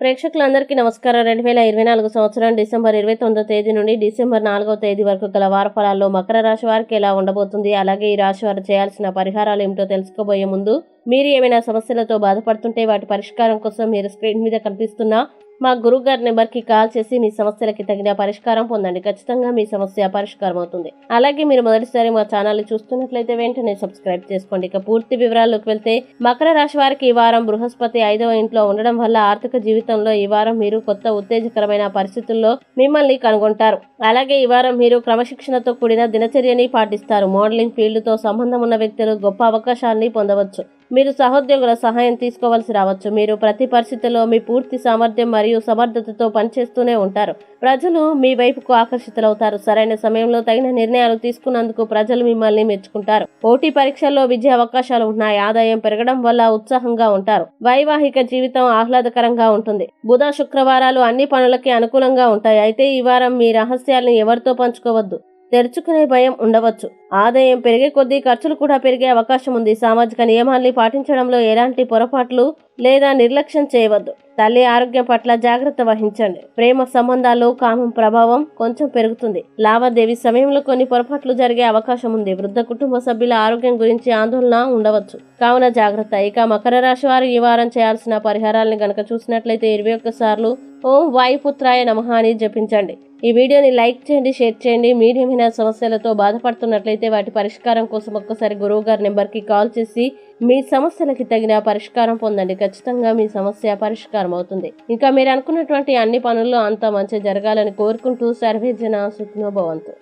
ప్రేక్షకులందరికీ నమస్కారం. రెండు వేల ఇరవై నాలుగు సంవత్సరం డిసెంబర్ ఇరవై తొమ్మిదో తేదీ నుండి డిసెంబర్ నాలుగో తేదీ వరకు గల వారఫలాల్లో మకర రాశి వారికి ఎలా ఉండబోతుంది అలాగే ఈ రాశి వారు చేయాల్సిన పరిహారాలు ఏమిటో తెలుసుకోబోయే ముందు మీరు ఏమైనా సమస్యలతో బాధపడుతుంటే వాటి పరిష్కారం కోసం మీరు స్క్రీన్ మీద కనిపిస్తున్న మా గురువు గారి నెంబర్కి కాల్ చేసి మీ సమస్యలకి తగిన పరిష్కారం పొందండి. ఖచ్చితంగా మీ సమస్య పరిష్కారం అవుతుంది. అలాగే మీరు మొదటిసారి మా ఛానల్ చూస్తున్నట్లయితే వెంటనే సబ్స్క్రైబ్ చేసుకోండి. ఇక పూర్తి వివరాల్లోకి వెళ్తే మకర రాశి వారికి ఈ వారం బృహస్పతి ఐదవ ఇంట్లో ఉండడం వల్ల ఆర్థిక జీవితంలో ఈ వారం మీరు కొత్త ఉత్తేజకరమైన పరిస్థితుల్లో మిమ్మల్ని కనుగొంటారు. అలాగే ఈ వారం మీరు క్రమశిక్షణతో కూడిన దినచర్యని పాటిస్తారు. మోడలింగ్ ఫీల్డ్తో సంబంధం ఉన్న వ్యక్తులు గొప్ప అవకాశాన్ని పొందవచ్చు. మీరు సహోద్యోగుల సహాయం తీసుకోవాల్సి రావచ్చు. మీరు ప్రతి పరిస్థితిలో మీ పూర్తి సామర్థ్యం మరియు సమర్థతతో పనిచేస్తూనే ఉంటారు. ప్రజలు మీ వైపుకు ఆకర్షితులవుతారు. సరైన సమయంలో తగిన నిర్ణయాలు తీసుకున్నందుకు ప్రజలు మిమ్మల్ని మెచ్చుకుంటారు. పోటీ పరీక్షల్లో విజయ అవకాశాలు ఉన్నాయి. ఆదాయం పెరగడం వల్ల ఉత్సాహంగా ఉంటారు. వైవాహిక జీవితం ఆహ్లాదకరంగా ఉంటుంది. బుధ శుక్రవారాలు అన్ని పనులకి అనుకూలంగా ఉంటాయి. అయితే ఈ వారం మీ రహస్యాలను ఎవరితో పంచుకోవద్దు? తెరుచుకునే భయం ఉండవచ్చు. ఆదాయం పెరిగే కొద్దీ ఖర్చులు కూడా పెరిగే అవకాశం ఉంది. సామాజిక నియమాల్ని పాటించడంలో ఎలాంటి పొరపాట్లు లేదా నిర్లక్ష్యం చేయవద్దు. తల్లి ఆరోగ్యం పట్ల జాగ్రత్త వహించండి. ప్రేమ సంబంధాల్లో కామం ప్రభావం కొంచెం పెరుగుతుంది. లావాదేవీ సమయంలో కొన్ని పొరపాట్లు జరిగే అవకాశం ఉంది. వృద్ధ కుటుంబ సభ్యుల ఆరోగ్యం గురించి ఆందోళన ఉండవచ్చు. కావున జాగ్రత్త. ఇక మకర రాశి వారు ఈ వారం చేయాల్సిన పరిహారాలను గనక చూసినట్లయితే ఇరవై ఒక్కసార్లు ఓం వాయుపుత్రాయ నమః అని జపించండి. ఈ వీడియోని లైక్ చేయండి షేర్ చేయండి. మీరు సమస్యలతో బాధపడుతున్నట్లయితే వాటి పరిష్కారం కోసం ఒక్కసారి గురువు గారి నెంబర్కి కాల్ చేసి మీ సమస్యలకి తగిన పరిష్కారం పొందండి. ఖచ్చితంగా మీ సమస్య పరిష్కారం అవుతుంది ఇంకా మీరు అనుకున్నటువంటి అన్ని పనుల్లో అంతా మంచి జరగాలని కోరుకుంటూ సర్వేజన సుఖ్నోభవంతు